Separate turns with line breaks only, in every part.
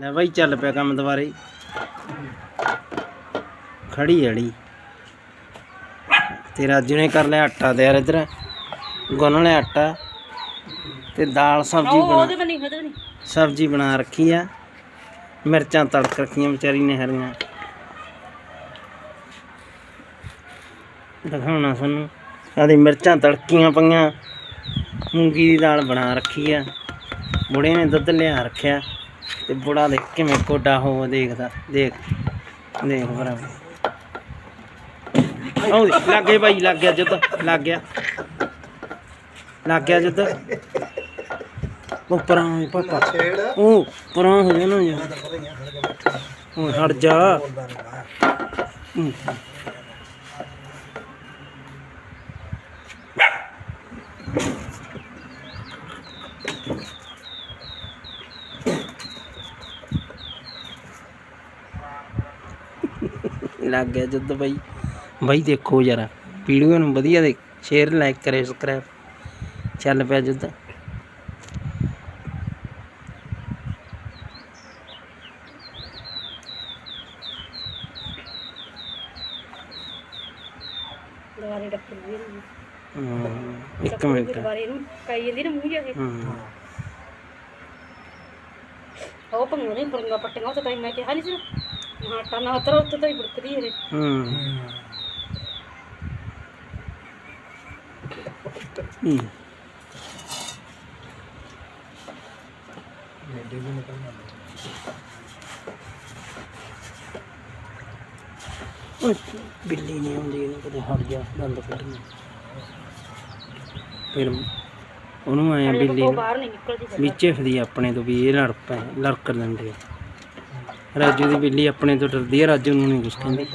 ਲੈ ਬਾਈ ਚੱਲ ਪਿਆ ਕੰਮ ਦੁਬਾਰੇ। ਖੜੀ ਅੜੀ ਤੇ ਰਾਜੂ ਨੇ ਕਰ ਲਿਆ ਆਟਾ ਤਿਆਰ ਇਧਰ। ਗੁੰਨ ਲਿਆ ਆਟਾ। ਤੇ ਦਾਲ ਸਬਜ਼ੀ ਬਣਾ ਸਬਜ਼ੀ ਬਣਾ ਰੱਖੀ ਆ। ਮਿਰਚਾਂ ਤੜਕ ਰੱਖੀਆਂ ਵਿਚਾਰੀ ਨੇ ਹਰੀਆਂ। ਦਿਖਾਉਣਾ ਸਾਨੂੰ ਆਦੀ ਮਿਰਚਾਂ ਤੜਕੀਆਂ ਪਈਆਂ। ਮੂੰਗੀ ਦੀ ਦਾਲ ਬਣਾ ਰੱਖੀ ਆ। ਬੁੜੇ ਨੇ ਦੁੱਧ ਲਿਆ ਰੱਖਿਆ। ਤੇ ਬੁੜਾ ਦੇਖ ਕਿਵੇਂ ਕੋਡਾ ਹੋ ਦੇਖਦਾ, ਦੇਖ ਦੇਖ ਬਰਾਬਰ ਆਉ ਲੱਗ ਗਿਆ ਭਾਈ ਲੱਗ ਗਿਆ ਜੁੱਧ ਲੱਗ ਗਿਆ। ਲੱਗ ਗਿਆ ਜੁੱਧ ਉੱਪਰਾਂ ਹੋਈ ਪਾਪਾ। ਉਹ ਪਰਾਂ ਹੋ ਜਾ ਨਾ ਜਾ ਉਹ ਹਟ ਜਾ। ਲੱਗ ਗਿਆ ਜੁੱਧ ਬਾਈ। ਬਾਈ ਦੇਖੋ ਜਰਾ ਵੀਡੀਓ ਨੂੰ ਵਧੀਆ ਦੇ ਸ਼ੇਅਰ ਲਾਈਕ ਕਰੇ ਸਬਸਕ੍ਰਾਈਬ ਚੱਲ ਪਿਆ ਜੁੱਧ
ਦੁਬਾਰੇ ਡੱਕਰ ਵੀ
ਹਮ, ਇੱਕ ਮਿੰਟ।
ਦੁਬਾਰੇ ਇਹਨੂੰ ਕਾਈ ਜਾਂਦੀ ਨਾ ਮੂੰਹ ਜਾ ਕੇ
ਹਮ,
ਉਹ ਪੰਗੂ ਨਹੀਂ ਪਰੰਗਾ ਪੱਟੀਆਂ ਉਹ ਤਾਂ ਮੈਂ ਕਿਹਾ ਨਹੀਂ ਸੀ ਨਾ ਆਟਾ ਨਾ ਉਤਰ ਉੱਤੇ ਤਾਂ ਹੀ ਬੁੜਕਦੀ ਹੈ
ਹਮ। ਹਮ। ਓਏ, ਬਿੱਲੀ ਨਹੀਂ ਆਉਂਦੀ ਇਹਨੂੰ ਕਦੇ ਹਟ ਜਾ ਦੰਦ ਕੱਢਣਾ ਫਿਰ ਉਹਨੂੰ ਆਇਆ ਬਿੱਲੀ ਨੂੰ। ਵਿੱਚੇ ਫਦੀ ਆਪਣੇ ਤੋਂ ਵੀ ਇਹ ਲੜ ਪਏ ਲੜਕ ਲੈਂਦੇ ਆ ਰਾਜੂ ਦੀ ਬਿੱਲੀ ਆਪਣੇ ਤੋਂ ਡਰਦੀ ਹੈ ਰਾਜੂ ਨੂੰ ਨਹੀਂ ਕੁਛ ਕਹਿੰਦੀ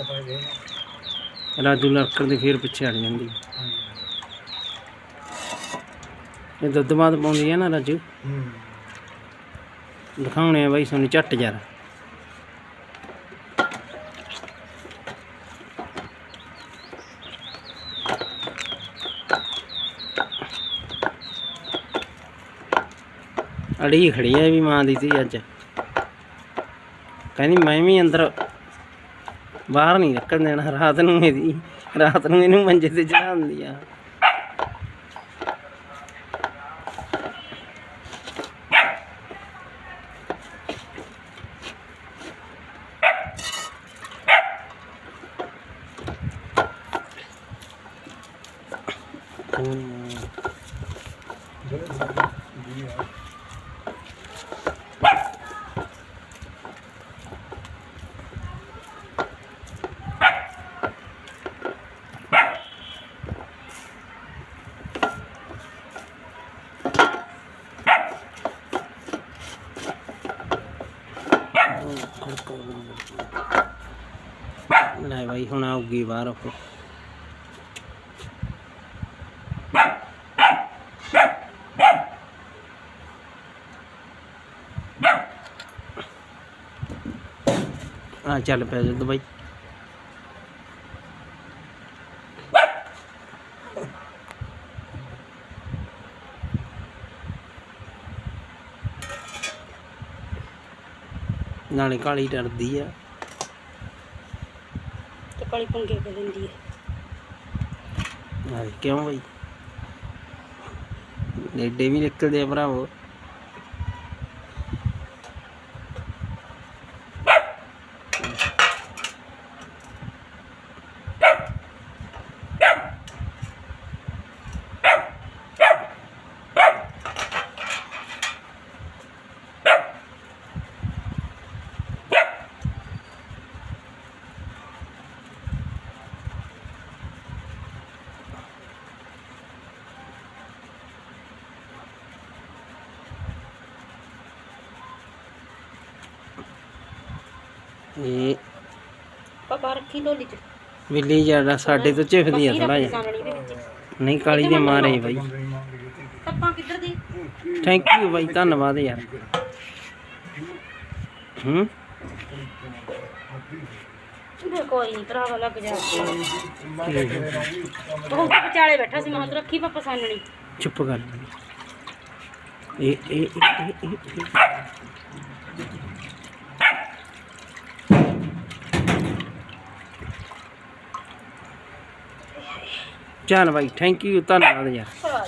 ਰਾਜੂ ਲੜਕਣ ਦੇ ਫੇਰ ਪਿੱਛੇ ਹਟ ਜਾਂਦੀ ਇਹ ਦੁੱਧ ਬਾਦ ਪਾਉਂਦੀ ਆ ਨਾ ਰਾਜੂ? ਦਿਖਾਉਣੇ ਆ ਬਾਈ ਸਾਨੂੰ ਝੱਟ ਯਾਰ ਅੜੀ ਖੜੀ ਆ ਵੀ ਮਾਂ ਦੀ ਸੀ ਅੱਜ। ਕਹਿੰਦੀ ਮੈਂ ਵੀ ਅੰਦਰ ਬਾਹਰ ਨਹੀਂ ਨਿਕਲਣ ਦੇਣਾ ਰਾਤ ਨੂੰ ਇਹਦੀ ਰਾਤ ਨੂੰ ਇਹਨੂੰ ਲੈ ਬਾਈ ਹੁਣ ਆਉਗੀ ਬਾਹਰ ਉਹ। ਆ ਚੱਲ ਪਿਆ ਜਦ ਬਾਈ। ਨਾਲੇ ਕਾਲੀ ਡਰਦੀ ਆ।
ਤੇ ਕਾਲੀ ਪੰਗੇ ਕੇ ਦਿੰਦੀ ਹੈ
ਹਾਂ ਕਿਉਂ ਬਈ? ਨੇੜੇ ਵੀ ਨਿਕਲਦੇ ਆ ਭਰਾਵੋ। ਇਹ
ਪਾਪਾ ਰੱਖੀ ਢੋਲੀ ਚ।
ਬਿੱਲੀ ਜ਼ਿਆਦਾ ਸਾਡੇ ਤੋਂ ਝਿਫਦੀ ਆ ਥੋੜਾ ਜਿਹਾ। ਨਹੀਂ ਕਾਲੀ ਦੇ ਮਾਰੇ ਬਾਈ।
ਟੱਪਾਂ ਕਿੱਧਰ ਦੀ?
ਥੈਂਕ ਯੂ ਬਾਈ ਧੰਨਵਾਦ ਯਾਰ। ਹੂੰ?
ਕੋਈ ਨਹੀਂ ਭਰਾਵਾ ਲੱਗ ਜਾ। ਉਹ ਵਿਚਾਲੇ ਬੈਠਾ ਸੀ ਮੈਂ ਰੱਖੀ ਪਾਪਾ ਸਾਨਣੀ
ਚੁੱਪ ਕਰ। ਇਹ ਇਹ ਇਹ ਇਹ- ਚੱਲ ਬਾਈ ਥੈਂਕ ਯੂ ਧੰਨਵਾਦ ਯਾਰ।